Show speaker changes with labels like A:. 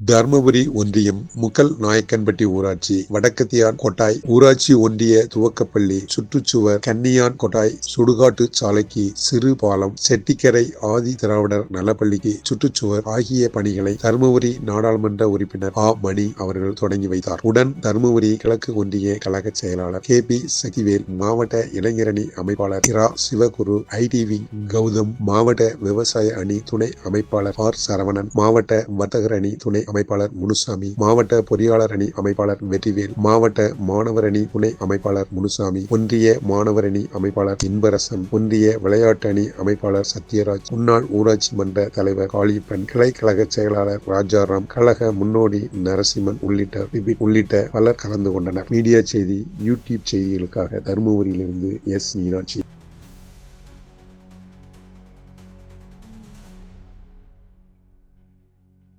A: தர்மபுரி ஒன்றியம் முக்கல் நாயக்கன்பட்டி ஊராட்சி வடக்கத்தியான் கொட்டாய் ஊராட்சி ஒன்றிய துவக்கப்பள்ளி சுற்றுச்சுவர் கன்னியான் கொட்டாய் சுடுகாட்டு சாலைக்கு சிறு பாலம் செட்டிக்கரை ஆதி திராவிடர் நலப்பள்ளிக்கு சுற்றுச்சுவர் ஆகிய பணிகளை தருமபுரி நாடாளுமன்ற உறுப்பினர் ஆ. மணி அவர்கள் தொடங்கி வைத்தார். உடன் தருமபுரி கிழக்கு ஒன்றிய கழக செயலாளர் கே. பி. சக்திவேல் மாவட்ட இளைஞரணி அமைப்பாளர் இரா. சிவகுரு ஐடிவி கௌதம் மாவட்ட விவசாய அணி துணை அமைப்பாளர் ஆர். சரவணன் மாவட்ட வர்த்தகர் அணி துணை அமைப்பாளர் முனுசாமி மாவட்ட பொறியாளர் அணி அமைப்பாளர் வெற்றிவேல் மாவட்ட மாணவர் அணி துணை அமைப்பாளர் முனுசாமி ஒன்றிய மாணவர் அணி அமைப்பாளர் இன்பரசன் ஒன்றிய விளையாட்டு அணி அமைப்பாளர் சத்யராஜ் முன்னாள் ஊராட்சி மன்ற தலைவர் காளியப்பன் கிளை கழக செயலாளர் ராஜாராம் கழக முன்னோடி நரசிம்மன் உள்ளிட்ட உள்ளிட்ட பலர் கலந்து கொண்டனர். மீடியா செய்தி யூடியூப் செய்திகளுக்காக தருமபுரியிலிருந்து எஸ் மீனாட்சி.